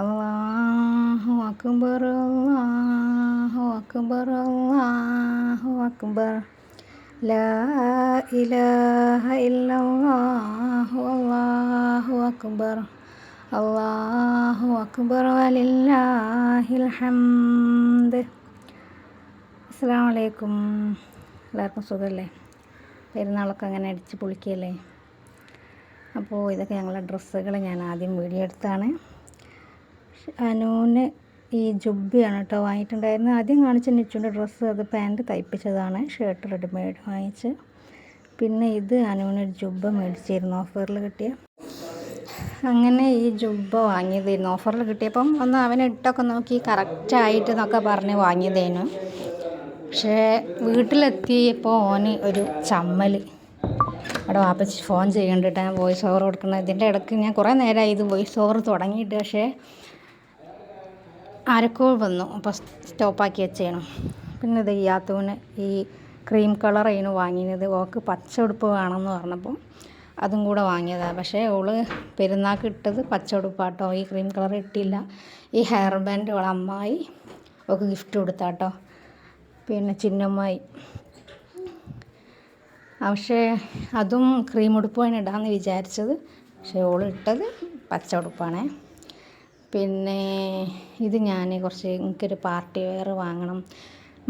അല്ലാഹു അക്ബർ അല്ലാഹു അക്ബർ അല്ലാഹു അക്ബർ. ലാ ഇലാഹ ഇല്ലല്ലാഹു അല്ലാഹു അക്ബർ. അല്ലാഹു അക്ബർ വലില്ലാഹിൽ ഹംദ്. അസ്സലാമു അലൈക്കും. എല്ലാവർക്കും സുഖമല്ലേ? പെരുന്നാളൊക്കെ അങ്ങനെ അടിച്ച് പൊളിക്കുകയല്ലേ അപ്പോൾ ഇതൊക്കെ ഞങ്ങളുടെ ഡ്രസ്സുകൾ ഞാൻ ആദ്യം വീഡിയോ എടുത്താണ്. അനുവിന് ഈ ജുബ്ബിയാണ് കേട്ടോ വാങ്ങിയിട്ടുണ്ടായിരുന്നത്. ആദ്യം കാണിച്ച നിച്ചുന്റെ ഡ്രസ്സ് അത് പാന്റ് തയ്പ്പിച്ചതാണ്. ഷർട്ട് റെഡിമെയ്ഡ് വാങ്ങിച്ച്. പിന്നെ ഇത് അനൂന് ഒരു ജുബ്ബ മേടിച്ചിരുന്നു ഓഫറിൽ കിട്ടിയ. അങ്ങനെ ഈ ജുബ്ബ വാങ്ങിയതായിരുന്നു. ഓഫറിൽ കിട്ടിയപ്പം ഒന്ന് അവനെ ഇട്ടൊക്കെ നോക്കി കറക്റ്റായിട്ട് എന്നൊക്കെ പറഞ്ഞ് വാങ്ങിയതായിരുന്നു പക്ഷേ വീട്ടിലെത്തിയപ്പോൾ ഓന് ഒരു ചമ്മൽ അവിടെ വാപ്പച്ചി ഫോൺ ചെയ്യേണ്ടിട്ടാണ് ഞാൻ വോയിസ് ഓവർ കൊടുക്കണം ഇതിന്റെ ഇടയ്ക്ക് ഞാൻ കുറേ നേരമായി ഇത് വോയിസ് ഓവർ തുടങ്ങിയിട്ട്. പക്ഷേ ആരൊക്കെ വന്നു. അപ്പോൾ സ്റ്റോപ്പാക്കി വെച്ചേണം. പിന്നെ ഇത് യാത്തൂന് ഈ ക്രീം കളർ അതിന് വാങ്ങിയത്. ഓക്ക് പച്ച ഉടുപ്പ് വേണമെന്ന് പറഞ്ഞപ്പോൾ അതും കൂടെ വാങ്ങിയതാണ് പക്ഷേ ഓൾ പെരുന്നാൾക്ക് ഇട്ടത് പച്ച ഉടുപ്പാട്ടോ ഈ ക്രീം കളർ ഇട്ടില്ല. ഈ ഹെയർ ബാൻഡ് ഓളെ അമ്മായി ഓക്ക് ഗിഫ്റ്റ് കൊടുത്താട്ടോ. പിന്നെ ചിന്നമ്മായി. പക്ഷേ അതും ക്രീം ഉടുപ്പാണ് ഇടാമെന്ന് വിചാരിച്ചത്. പക്ഷേ ഓൾ ഇട്ടത് പച്ച ഉടുപ്പാണേ പിന്നെ ഇത് ഞാൻ കുറച്ച് എനിക്കൊരു പാർട്ടി വെയർ വാങ്ങണം.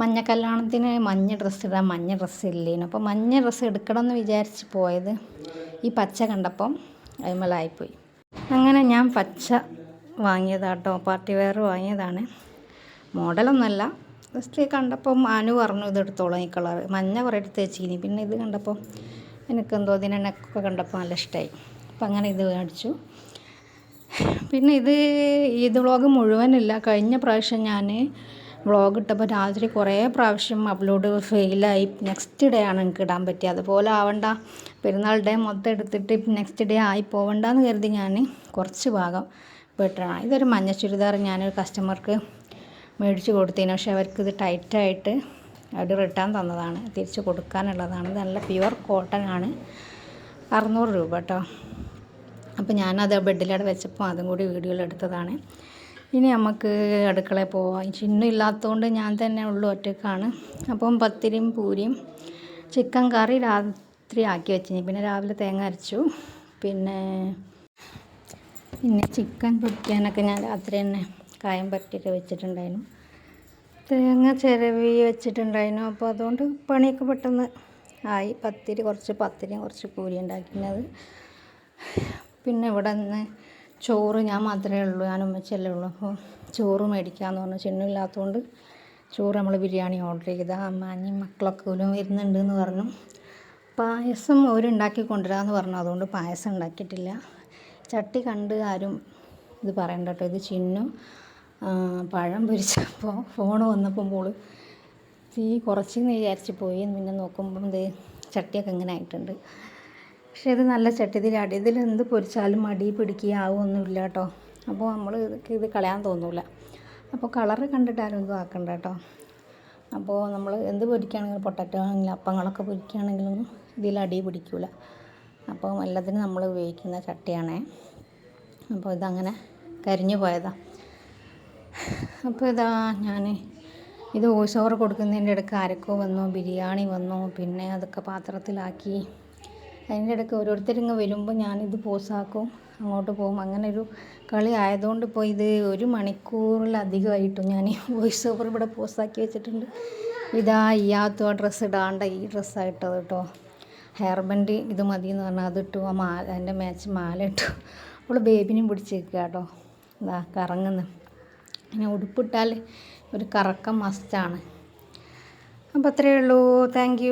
മഞ്ഞ കല്യാണത്തിന് മഞ്ഞ ഡ്രസ്സ് ഇടാൻ മഞ്ഞ ഡ്രസ്സ് ഇല്ലേനു. അപ്പോൾ മഞ്ഞ ഡ്രസ്സ് എടുക്കണം എന്ന് വിചാരിച്ച് പോയത് ഈ പച്ച കണ്ടപ്പം അതിമലായിപ്പോയി അങ്ങനെ ഞാൻ പച്ച വാങ്ങിയതാട്ടോ പാർട്ടി വെയർ വാങ്ങിയതാണ്. മോഡലൊന്നുമല്ല ജസ്റ്റ് കണ്ടപ്പം അനു പറഞ്ഞു ഇത് എടുത്തോളാം ഈ കളർ മഞ്ഞ കുറേ എടുത്ത് വെച്ചിനി പിന്നെ ഇത് കണ്ടപ്പോൾ എനിക്കെന്തോ ഇതിനെ നെക്കൊക്കെ കണ്ടപ്പോൾ നല്ല ഇഷ്ടമായി അപ്പം അങ്ങനെ ഇത് മേടിച്ചു. പിന്നെ ഇത് ഈദ് വ്ളോഗ് മുഴുവനില്ല. കഴിഞ്ഞ പ്രാവശ്യം ഞാൻ വ്ളോഗ് ഇട്ടപ്പോൾ രാത്രി കുറേ പ്രാവശ്യം അപ്ലോഡ് ഫെയിലായി. നെക്സ്റ്റ് ഡേ ആണ് എനിക്ക് ഇടാൻ പറ്റിയത് അതുപോലെ ആവണ്ട. പെരുന്നാൾ ഡേ മൊത്തം എടുത്തിട്ട് നെക്സ്റ്റ് ഡേ ആയി പോവണ്ടെന്ന് കരുതി ഞാൻ കുറച്ച് ഭാഗം പെട്ടാണ് ഇതൊരു മഞ്ഞ ചുരിദാർ ഞാനൊരു കസ്റ്റമർക്ക് മേടിച്ച് കൊടുത്തതിന് പക്ഷേ അവർക്ക് ഇത് ടൈറ്റായിട്ട് അവർ റിട്ടേൺ തന്നതാണ്. തിരിച്ച് കൊടുക്കാനുള്ളതാണ്. നല്ല പ്യുവർ കോട്ടൺ ആണ്. അറുന്നൂറ് രൂപ കേട്ടോ അപ്പോൾ ഞാനത് ബെഡിലവിടെ വെച്ചപ്പോൾ അതും കൂടി വീഡിയോയിൽ എടുത്തതാണ്. ഇനി നമുക്ക് അടുക്കളയിൽ പോവാം. ചിന്നും ഇല്ലാത്തതുകൊണ്ട് ഞാൻ തന്നെ ഉള്ളു ഒറ്റക്കാണ്. അപ്പം പത്തിരിയും പൂരിയും ചിക്കൻ കറി രാത്രി ആക്കി വെച്ചു പിന്നെ രാവിലെ തേങ്ങ അരച്ചു. പിന്നെ പിന്നെ ചിക്കൻ പൊരിക്കാനൊക്കെ ഞാൻ രാത്രി തന്നെ കായം പറ്റിയിട്ട് വെച്ചിട്ടുണ്ടായിരുന്നു. തേങ്ങ ചിരവി വെച്ചിട്ടുണ്ടായിരുന്നു. അപ്പോൾ അതുകൊണ്ട് പണിയൊക്കെ പെട്ടെന്ന് ആയി. പത്തിരി കുറച്ച് പത്തിരിയും കുറച്ച് പൂരി ഉണ്ടാക്കുന്നത് പിന്നെ ഇവിടെ നിന്ന് ചോറ് ഞാൻ മാത്രമേ ഉള്ളൂ ഞാൻ ഉമ്മച്ചല്ലേ ഉള്ളൂ. അപ്പോൾ ചോറ് മേടിക്കാമെന്ന് പറഞ്ഞു. ചിന്നില്ലാത്തതുകൊണ്ട് ചോറ് നമ്മൾ ബിരിയാണി ഓർഡർ ചെയ്ത. അമ്മാഞ്ഞി മക്കളൊക്കെ പോലും വരുന്നുണ്ട് എന്ന് പറഞ്ഞു. പായസം ഓരുണ്ടാക്കി കൊണ്ടുവരാമെന്ന് പറഞ്ഞു. അതുകൊണ്ട് പായസം ഉണ്ടാക്കിയിട്ടില്ല. ചട്ടി കണ്ട് ആരും ഇത് പറയണ്ട കേട്ടോ. ഇത് ചിന്നു പഴം പൊരിച്ചപ്പോൾ ഫോൺ വന്നപ്പോൾ പോൾ തീ കുറച്ചെന്ന് വിചാരിച്ച് പോയി. പിന്നെ നോക്കുമ്പോൾ ഇത് ചട്ടിയൊക്കെ ഇങ്ങനെ ആയിട്ടുണ്ട്. പക്ഷേ ഇത് നല്ല ചട്ടി ഇതിൽ എന്ത് പൊരിച്ചാലും മടി പിടിക്കുക ആവുമൊന്നുമില്ല കേട്ടോ. അപ്പോൾ നമ്മൾ ഇത് കളയാൻ തോന്നില്ല അപ്പോൾ കളറ് കണ്ടിട്ടാലും ഇതും ആക്കണ്ട കേട്ടോ. അപ്പോൾ നമ്മൾ എന്ത് പൊരിക്കുകയാണെങ്കിലും പൊട്ടറ്റോ ആണെങ്കിലും അപ്പങ്ങളൊക്കെ പൊരിക്കുകയാണെങ്കിലും ഇതിൽ അടി പിടിക്കില്ല അപ്പോൾ എല്ലാത്തിനും നമ്മൾ ഉപയോഗിക്കുന്ന ചട്ടിയാണേ. അപ്പോൾ ഇതങ്ങനെ കരിഞ്ഞു പോയതാ. അപ്പോൾ ഇതാ ഞാൻ ഇത് വോയിസ് ഓവർ കൊടുക്കുന്നതിന്റെ ഇടയ്ക്ക് അരക്കോ വന്നു ബിരിയാണി വന്നു പിന്നെ അതൊക്കെ പാത്രത്തിലാക്കി അതിന്റെ ഇടയ്ക്ക് ഓരോരുത്തരിങ്ങ് വരുമ്പോൾ ഞാനിത് പോസാക്കും അങ്ങോട്ട് പോകും. അങ്ങനെ ഒരു കളി ആയതുകൊണ്ട് ഇപ്പോൾ ഇത് ഒരു മണിക്കൂറിലധികമായിട്ടും ഞാൻ വോയിസ് ഓവർ ഇവിടെ പോസാക്കി വെച്ചിട്ടുണ്ട്. ഇതാ ഇയാത്തോ ഡ്രസ്സ് ഇടാണ്ട ഈ ഡ്രസ്സായിട്ടത് കേട്ടോ. ഹെയർ ബൻഡ് ഇത് മതി എന്ന് പറഞ്ഞാൽ അതിട്ടു ആ മാല എന്റെ മാച്ച് മാല ഇട്ടു അവൾ ബേബിനെയും പിടിച്ചേക്കുക കേട്ടോ. ഇതാ കറങ്ങുന്നു. ഇനി ഉടുപ്പിട്ടാൽ ഒരു കറക്കം മസ്റ്റാണ്. അപ്പോൾ അത്രയേ ഉള്ളൂ. താങ്ക്